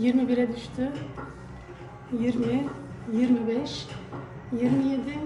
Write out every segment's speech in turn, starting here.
21'e düştü. 20, 25, 27,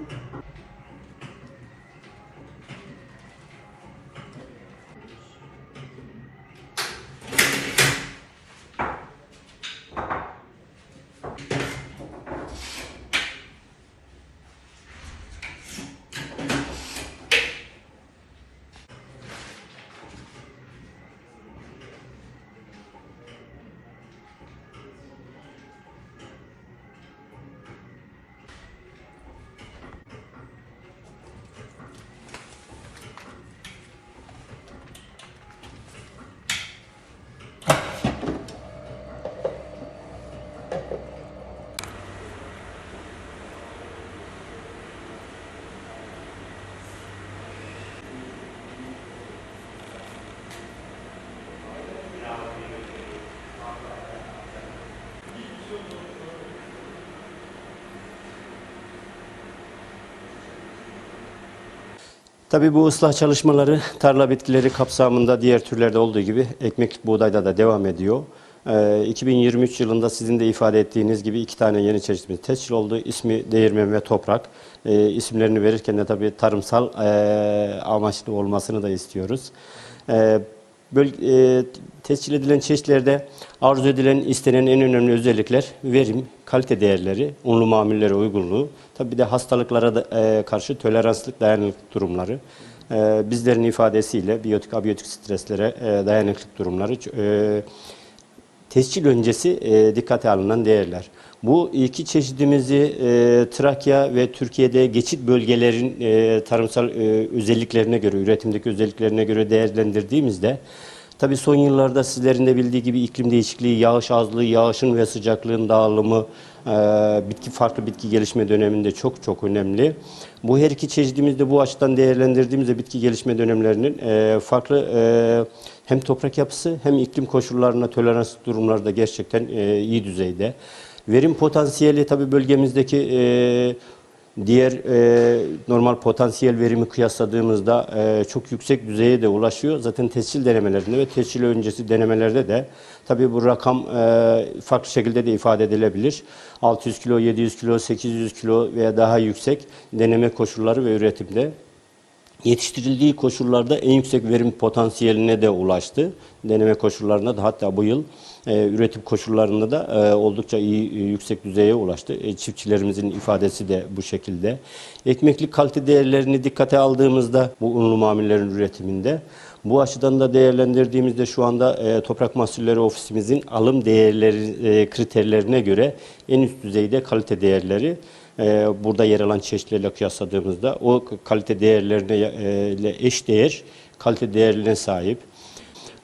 Tabii bu ıslah çalışmaları tarla bitkileri kapsamında diğer türlerde olduğu gibi ekmek buğdayda da devam ediyor. Ee, 2023 yılında sizin de ifade ettiğiniz gibi iki tane yeni çeşitimiz tescil oldu. İsmi Değirmen ve Toprak. Ee, isimlerini verirken de tabii tarımsal e, amaçlı olmasını da istiyoruz. Ee, böl- e, tescil edilen çeşitlerde arzu edilen, istenen en önemli özellikler verim, kalite değerleri, unlu mamullere uygunluğu, tabii bir de hastalıklara da, e, karşı toleranslık, dayanıklılık durumları. E, bizlerin ifadesiyle biyotik, abiyotik streslere e, dayanıklılık durumları e, tescil öncesi e, dikkate alınan değerler. Bu iki çeşidimizi e, Trakya ve Türkiye'de geçit bölgelerin e, tarımsal e, özelliklerine göre, üretimdeki özelliklerine göre değerlendirdiğimizde Tabii son yıllarda sizlerin de bildiği gibi iklim değişikliği, yağış azlığı, yağışın ve sıcaklığın dağılımı, e, bitki farklı bitki gelişme döneminde çok çok önemli. Bu her iki çeşidimizde bu açıdan değerlendirdiğimizde bitki gelişme dönemlerinin e, farklı e, hem toprak yapısı hem iklim koşullarına tolerans durumlarda gerçekten e, iyi düzeyde. Verim potansiyeli tabii bölgemizdeki diğer e, normal potansiyel verimi kıyasladığımızda e, çok yüksek düzeye de ulaşıyor. Zaten tescil denemelerinde ve tescil öncesi denemelerde de tabii bu rakam e, farklı şekilde de ifade edilebilir. 600 kilo, 700 kilo, 800 kilo veya daha yüksek deneme koşulları ve üretimde yetiştirildiği koşullarda en yüksek verim potansiyeline de ulaştı. Deneme koşullarında da hatta bu yıl e, üretim koşullarında da e, oldukça iyi e, yüksek düzeye ulaştı. E, çiftçilerimizin ifadesi de bu şekilde. Ekmeklik kalite değerlerini dikkate aldığımızda bu unlu mamullerin üretiminde bu açıdan da değerlendirdiğimizde şu anda e, Toprak Mahsulleri Ofisimizin alım değerleri e, kriterlerine göre en üst düzeyde kalite değerleri e, burada yer alan çeşitlerle kıyasladığımızda o kalite değerlerine e, eş değer kalite değerlerine sahip.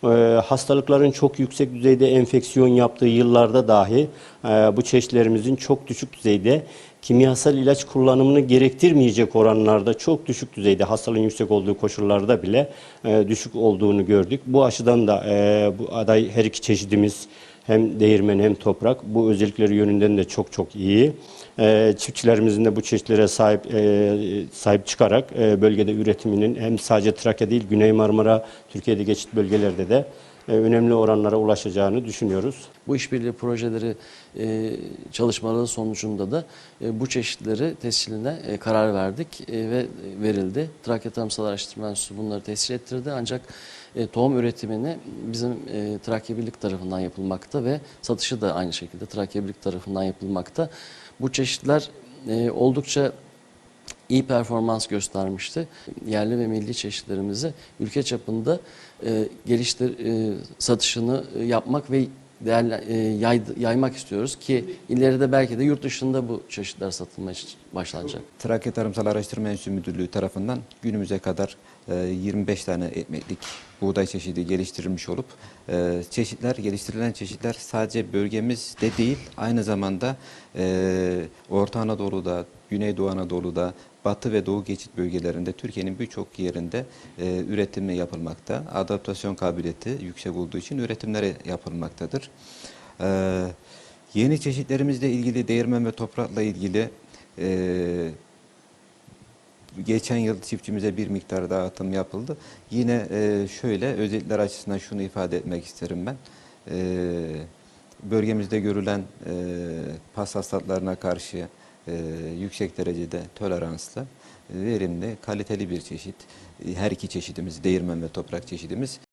E, hastalıkların çok yüksek düzeyde enfeksiyon yaptığı yıllarda dahi e, bu çeşitlerimizin çok düşük düzeyde kimyasal ilaç kullanımını gerektirmeyecek oranlarda çok düşük düzeyde hastalığın yüksek olduğu koşullarda bile e, düşük olduğunu gördük. Bu açıdan da e, bu aday her iki çeşidimiz hem değirmen hem toprak bu özellikleri yönünden de çok çok iyi. Ee, çiftçilerimizin de bu çeşitlere sahip e, sahip çıkarak e, bölgede üretiminin hem sadece Trakya değil Güney Marmara, Türkiye'de geçit bölgelerde de e, önemli oranlara ulaşacağını düşünüyoruz. Bu işbirliği projeleri e, çalışmaları sonucunda da e, bu çeşitleri tesciline e, karar verdik e, ve verildi. Trakya Tarımsal Araştırma Enstitüsü bunları tescil ettirdi ancak e, tohum üretimini bizim e, Trakya Birlik tarafından yapılmakta ve satışı da aynı şekilde Trakya Birlik tarafından yapılmakta. Bu çeşitler e, oldukça iyi performans göstermişti. Yerli ve milli çeşitlerimizi ülke çapında e, geliştir satışını yapmak ve değerli, e, yay, yaymak istiyoruz ki ileride belki de yurt dışında bu çeşitler satılmaya başlanacak. Trakya Tarımsal Araştırma Enstitüsü Müdürlüğü tarafından günümüze kadar e, 25 tane ekmeklik buğday çeşidi geliştirilmiş olup e, çeşitler, geliştirilen çeşitler sadece bölgemizde değil aynı zamanda e, Orta Anadolu'da, Güneydoğu Anadolu'da, Batı ve Doğu geçit bölgelerinde Türkiye'nin birçok yerinde e, üretimi yapılmakta. Adaptasyon kabiliyeti yüksek olduğu için üretimleri yapılmaktadır. E, yeni çeşitlerimizle ilgili değirmen ve toprakla ilgili e, geçen yıl çiftçimize bir miktar dağıtım yapıldı. Yine e, şöyle özellikler açısından şunu ifade etmek isterim ben. E, bölgemizde görülen e, pas hastalıklarına karşı yüksek derecede toleranslı, verimli, kaliteli bir çeşit. Her iki çeşidimiz, değirmen ve toprak çeşidimiz